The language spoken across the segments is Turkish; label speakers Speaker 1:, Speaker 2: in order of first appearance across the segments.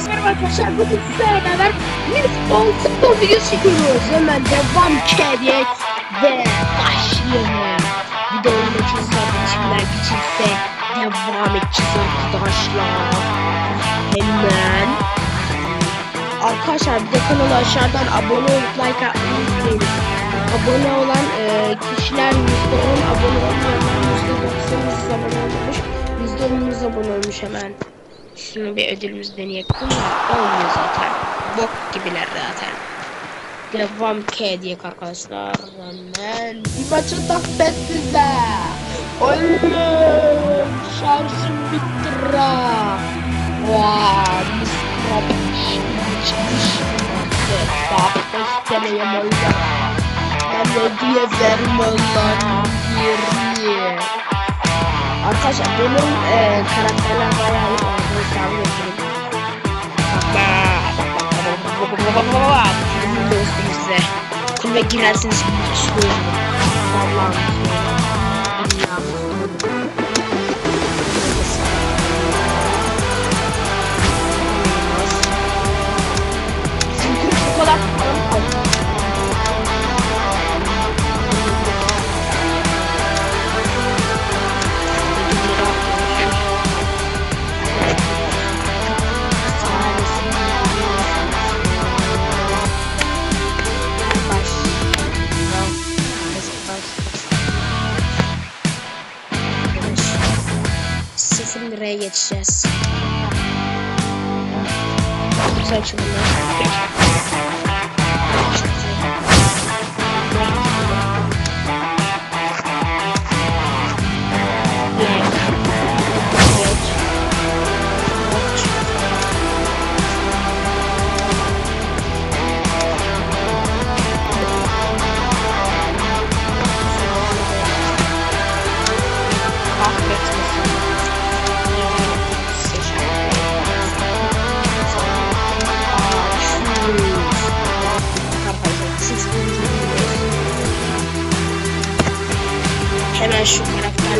Speaker 1: Herkese merhaba arkadaşlar. Bugün sizlerle beraber bir futbol, videosu çekiyoruz. Hemen devam kedik ve başlayalım. Videonun açılışına biçimler geçilse devam edeceğiz arkadaşlar. Hemen. Arkadaşlar bir de kanala aşağıdan abone olup like atmayı. Abone olan e, kişiler %10 abone olmayanlar %90'ımız abone olmuş. %10'umuz abone olmuş hemen. Şunu bir ödülümüz deneyelim da olmuyor zaten. Bok gibiler zaten. Devam K diye arkadaşlar. Hemen bir maçı da ben size. Oğlum şarjım bitti ra. Vaa misramış. Çıkmış. Bak göstereyim Allah. Ben ne diye verim yerini. Arkadaşlar benim e, karakterler bayağı iyi ettim. Bunu göstereyim size. Kulübe girerseniz mutlu it's just... Uh, it's actually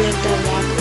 Speaker 1: karakterleri de var.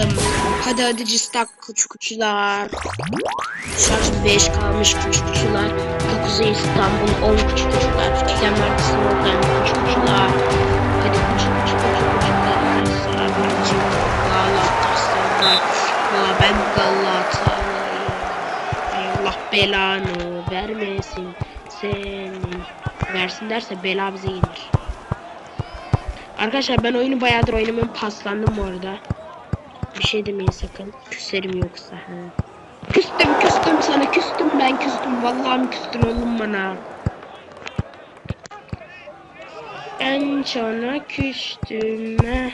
Speaker 1: Yapalım. Hadi hadi cistak kuçu kuçular. Şarj 5 kalmış kuçu kuçular. 9'a İstanbul 10 kuçu kuçular. İkiden merkezine oradan kuçu kuçular. Hadi kuçu kuçu kuçu kuçular. Galatasaray. Ben Galatasaray'ım. Allah belanı vermesin senin. Versin derse bela bize gelir. Arkadaşlar ben oyunu bayağıdır oynamıyorum. Paslandım bu arada. Bir şey demeyin sakın. Küserim yoksa. Ha. Küstüm küstüm sana küstüm ben küstüm. Vallahi küstün oğlum bana. Ben sana küstüm. ha.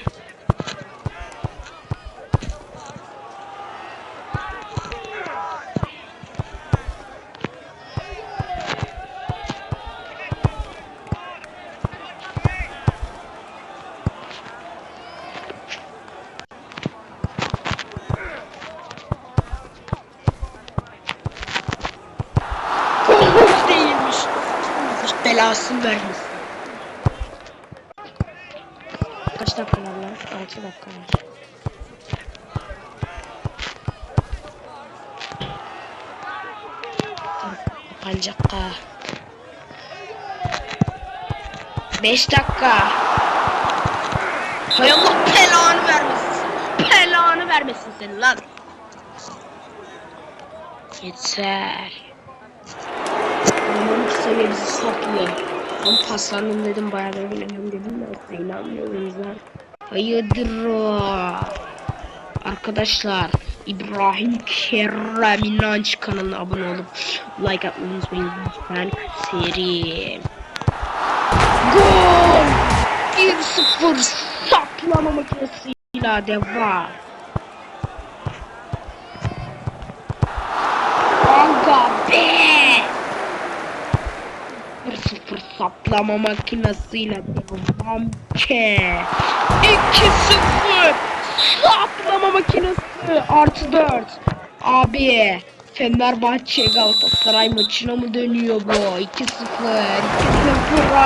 Speaker 1: Belasını vermesin. Kaç dakika var lan? 6 dakika var. Ha. 5 dakika. Hay Allah belanı vermesin. Belanı vermesin senin lan. Yeter. Seviye bizi saklıyor. Ben paslandım dedim bayağı da bilmiyorum dedim de inanmıyorsunuz. Hayırdır o? Arkadaşlar İbrahim Kerem İnanç kanalına abone olup like atmayı unutmayın lütfen seri. Gol! 1-0 saklama makinesiyle devam. Saplama makinesiyle devam ki. 2-0 saplama makinesi artı 4. Abi Fenerbahçe Galatasaray maçına mı dönüyor bu? 2-0 2-0